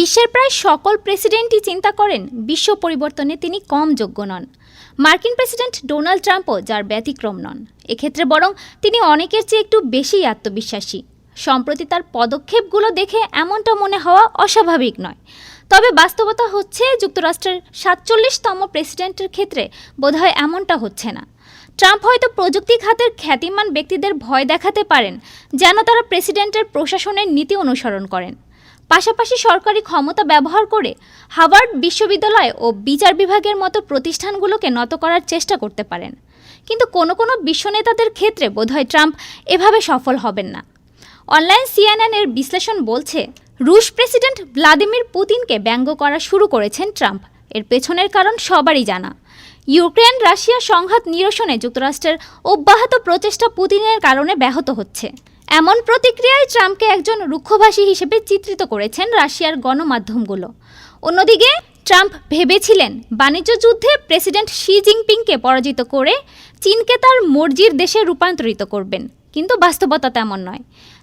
বিশ্বের প্রায় সকল প্রেসিডেন্টই চিন্তা করেন বিশ্ব পরিবর্তনে তিনি কম যোগ্য নন। মার্কিন প্রেসিডেন্ট ডোনাল্ড ট্রাম্পও যার ব্যতিক্রম নন। এক্ষেত্রে বরং তিনি অনেকের চেয়ে একটু বেশিই আত্মবিশ্বাসী। সম্প্রতি তার পদক্ষেপগুলো দেখে এমনটা মনে হওয়া অস্বাভাবিক নয়। তবে বাস্তবতা হচ্ছে যুক্তরাষ্ট্রের সাতচল্লিশতম প্রেসিডেন্টের ক্ষেত্রে বোধহয় এমনটা হচ্ছে না। ট্রাম্প হয়তো প্রযুক্তি খাতের খ্যাতিমান ব্যক্তিদের ভয় দেখাতে পারেন, যেন তারা প্রেসিডেন্টের প্রশাসনের নীতি অনুসরণ করেন। পাশাপাশি সরকারি ক্ষমতা ব্যবহার করে হার্ভার্ড বিশ্ববিদ্যালয় ও বিচার বিভাগের মতো প্রতিষ্ঠানগুলোকে নত করার চেষ্টা করতে পারেন। কিন্তু কোনো কোনো বিশ্বনেতাদের ক্ষেত্রে বোধহয় ট্রাম্প এভাবে সফল হবেন না। অনলাইন সিএনএন এর বিশ্লেষণ বলছে, রুশ প্রেসিডেন্ট ভ্লাদিমির পুতিনকে ব্যঙ্গ করা শুরু করেছেন ট্রাম্প। এর পেছনের কারণ সবারই জানা। ইউক্রেন রাশিয়া সংঘাত নিরসনে যুক্তরাষ্ট্রের অব্যাহত প্রচেষ্টা পুতিনের কারণে ব্যাহত হচ্ছে। এমন প্রতিক্রিয়ায় ট্রাম্পকে একজন রুক্ষভাষী হিসেবে চিত্রিত করেছেন রাশিয়ার গণমাধ্যমগুলো। অন্যদিকে, ট্রাম্প ভেবেছিলেন বাণিজ্য যুদ্ধে প্রেসিডেন্ট শি জিনপিংকে পরাজিত করে চীনকে তার মর্জির দেশে রূপান্তরিত করবেন। কিন্তু বাস্তবতা তেমন নয়।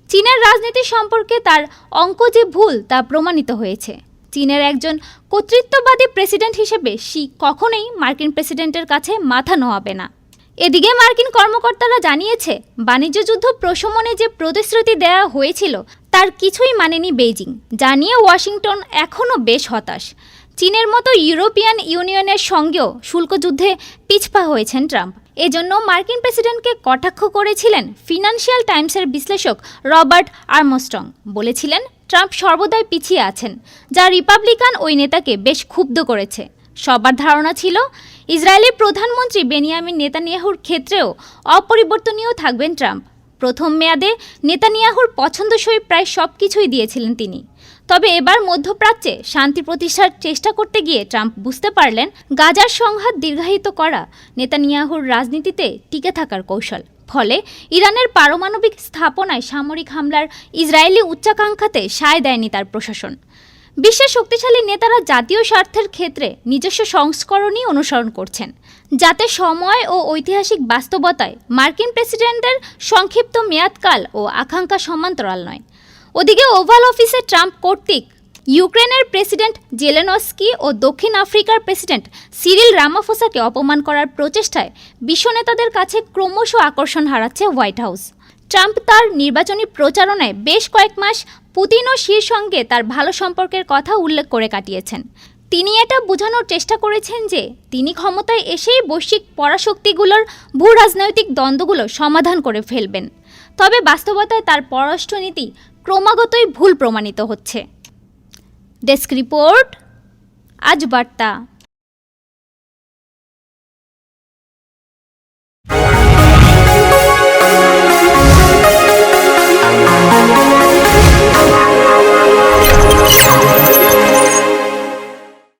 চীনের রাজনীতি সম্পর্কে তার অঙ্ক যে ভুল, তা প্রমাণিত হয়েছে। চীনের একজন কর্তৃত্ববাদী প্রেসিডেন্ট হিসেবে শি কখনোই মার্কিন প্রেসিডেন্টের কাছে মাথা নোয়াবে না। এদিকে মার্কিন কর্মকর্তারা জানিয়েছে, বাণিজ্য যুদ্ধ প্রশমনে যে প্রতিশ্রুতি দেওয়া হয়েছিল, তার কিছুই মানেনি বেইজিং, যা নিয়ে ওয়াশিংটন এখনও বেশ হতাশ। চীনের মতো ইউরোপিয়ান ইউনিয়নের সঙ্গেও শুল্ক যুদ্ধে পিছপা হয়েছেন ট্রাম্প। এজন্য মার্কিন প্রেসিডেন্টকে কটাক্ষ করেছিলেন ফিনান্সিয়াল টাইমসের বিশ্লেষক রবার্ট আর্মস্ট্রং। বলেছিলেন, ট্রাম্প সর্বদাই পিছিয়ে আছেন, যা রিপাবলিকান ওই নেতাকে বেশ ক্ষুব্ধ করেছে। সবার ধারণা ছিল ইসরায়েলের প্রধানমন্ত্রী বেনিয়ামিন নেতানিয়াহুর ক্ষেত্রেও অপরিবর্তনীয় থাকবেন ট্রাম্প। প্রথম মেয়াদে নেতানিয়াহুর পছন্দসই প্রায় সব কিছুই দিয়েছিলেন তিনি। তবে এবার মধ্যপ্রাচ্যে শান্তি প্রতিষ্ঠার চেষ্টা করতে গিয়ে ট্রাম্প বুঝতে পারলেন গাজার সংঘাত দীর্ঘায়িত করা নেতানিয়াহুর রাজনীতিতে টিকে থাকার কৌশল। ফলে ইরানের পারমাণবিক স্থাপনায় সামরিক হামলার ইসরায়েলি উচ্চাকাঙ্ক্ষাতে সায় দেয়নি তার প্রশাসন। বিশ্বের শক্তিশালী নেতারা জাতীয় স্বার্থের ক্ষেত্রে নিজস্ব সংস্করণই অনুসরণ করছেন। যাতে সময় ও ঐতিহাসিক বাস্তবতায় মার্কিন প্রেসিডেন্টদের সংক্ষিপ্ত মেয়াদকাল ও আকাঙ্ক্ষা সমান্তরাল নয়। ওদিকে ওভাল অফিসে ট্রাম্প কর্তৃক ইউক্রেনের প্রেসিডেন্ট জেলেনস্কি ও দক্ষিণ আফ্রিকার প্রেসিডেন্ট সিরিল রামাফোসাকে অপমান করার প্রচেষ্টায় বিশ্ব নেতাদের কাছে ক্রমশ আকর্ষণ হারাচ্ছে হোয়াইট হাউস। ট্রাম্প তার নির্বাচনী প্রচারণায় বেশ কয়েক মাস পুতিন ও শির সঙ্গে তার ভালো সম্পর্কের কথা উল্লেখ করে কাটিয়েছেন। তিনি এটা বোঝানোর চেষ্টা করেছেন যে, তিনি ক্ষমতায় এসেই বৈশ্বিক পরাশক্তিগুলোর ভূ রাজনৈতিক দ্বন্দ্বগুলো সমাধান করে ফেলবেন। তবে বাস্তবতায় তার পররাষ্ট্রনীতি ক্রমাগতই ভুল প্রমাণিত হচ্ছে। ডেস্ক রিপোর্ট, আজ বার্তা।